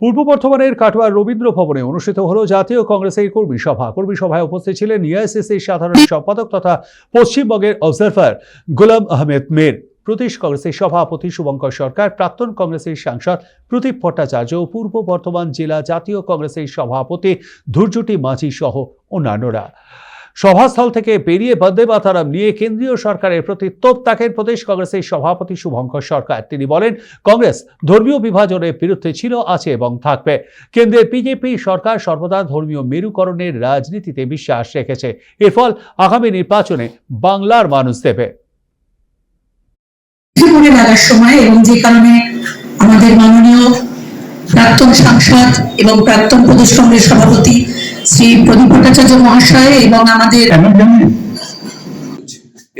পূর্ব বর্ধমানের কাটোয়ার রবীন্দ্র ভবনে অনুষ্ঠিত হল জাতীয় কংগ্রেসের কর্মী সভা। কর্মী সভায় উপস্থিত ছিলেন এআইসিসির সাধারণ সম্পাদক তথা পশ্চিমবঙ্গের অবজারভার গোলাম আহমেদ মের। প্রদেশ কংগ্রেসের সভাপতি শুভঙ্কর সরকার, প্রাক্তন কংগ্রেসের সাংসদ প্রদীপ ভট্টাচার্য, পূর্ব বর্ধমান জেলা জাতীয় কংগ্রেসের সভাপতি ধৈর্যটি মাঝি সহ অন্যান্যরা। সভাস্থল থেকে বেরিয়ে বন্দে মাতারাম নিয়ে কেন্দ্রীয় সরকারের প্রতি তোপ তাকেন প্রদেশ কংগ্রেসের সভাপতি শুভঙ্কর সরকার। তিনি বলেন, কংগ্রেস ধর্মীয় বিভাজনের বিরুদ্ধে ছিল, আছে এবং থাকবে। কেন্দ্রের বিজেপি সরকার সর্বদা ধর্মীয় মেরুকরণের রাজনীতিতে বিশ্বাস রেখেছে। এর ফল আগামী নির্বাচনে বাংলার মানুষ দেবে। সময় এবং যে কারণে আমাদের মাননীয় প্রাক্তন সাংসদ এবং প্রাক্তন প্রদেশ কংগ্রেস সভাপতি শ্রী প্রদীপ ভট্টাচার্য মহাশয় এবং আমাদের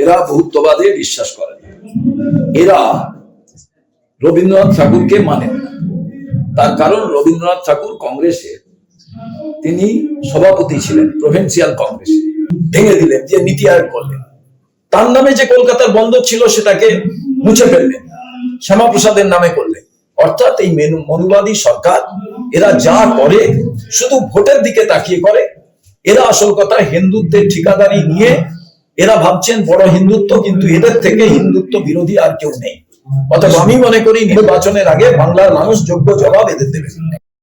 এরা বহুত্ববাদে বিশ্বাস করে। এরা রবীন্দ্রনাথ ঠাকুরকে মানেন তার কারণ রবীন্দ্রনাথ ঠাকুর কংগ্রেসের তিনি সভাপতি ছিলেন প্রভিন্সিয়াল কংগ্রেস। ভেঙে দিলেন যে নীতি আয়োগ করলেন। তার নামে যে কলকাতার বন্দর ছিল সেটাকে মুছে ফেললেন। শ্যামাপ্রসাদের নামে করলেন। অর্থাৎ এই মনুবাদী সরকার, এরা যা করে, শুধু ভোটের দিকে তাকিয়ে করে। এরা আসল কথা হিন্দুত্বের ঠিকাদারি নিয়ে, এরা ভাবছেন বড় হিন্দুত্ব, কিন্তু এদের থেকে হিন্দুত্ব বিরোধী আর কেউ নেই। অতএব আমি মনে করি, নির্বাচনের আগে বাংলার মানুষ যোগ্য জবাব এদের দেবে।